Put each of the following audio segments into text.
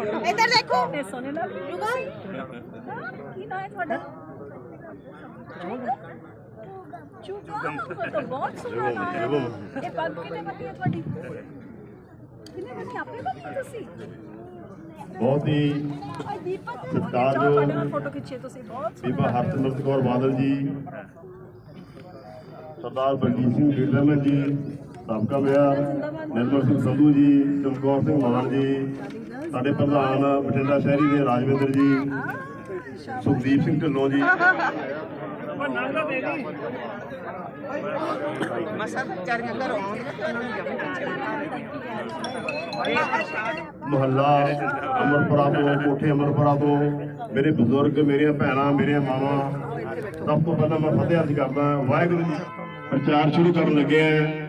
ہرسمرت کور بادل جیجیت جی سابق ویار نرمل سمدھو جی چمکور سما جی سارے پردھان بٹنڈا شہری کے راجوندر جی سکھدیپ سنو جی محلہ امرپرا کو کوٹے امرپورہ میرے بزرگ میرے بھنو میرے ماوا سب تو پہلے میں ستیہ کرتا ہوں واحگ پرچار شروع کر لگے ہیں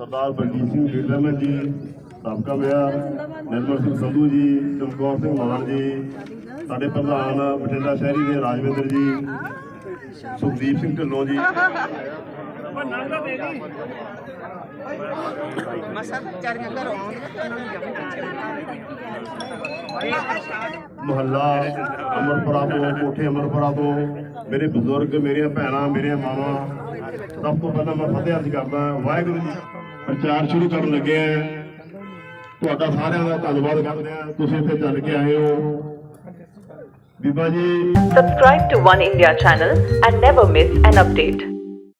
سردار بلجیت ٹرکرمنٹ جی سابقہ بہار نرمل سدھو جی چمکور سماد جی سارے پردھان بٹنڈا شہری کے راجوندر جی سکھدیپ سنو جی محلہ امرتورہ کوٹے امرپورہ میرے بزرگ میرے بھنو میرے ماوا سب تو پہلے مفت ارج کرتا ہوں واحو جی ਪ੍ਰਚਾਰ ਸ਼ੁਰੂ ਕਰਨ ਲੱਗੇ ਆ ਤੁਹਾਡਾ ਸਾਰਿਆਂ ਦਾ ਧੰਨਵਾਦ ਕਰਦੇ ਆ ਤੁਸੀਂ ਇੱਥੇ ਚੱਲ ਕੇ ਆਏ ਹੋ ਬੀਬਾ ਜੀ subscribe to one India channel and never miss an update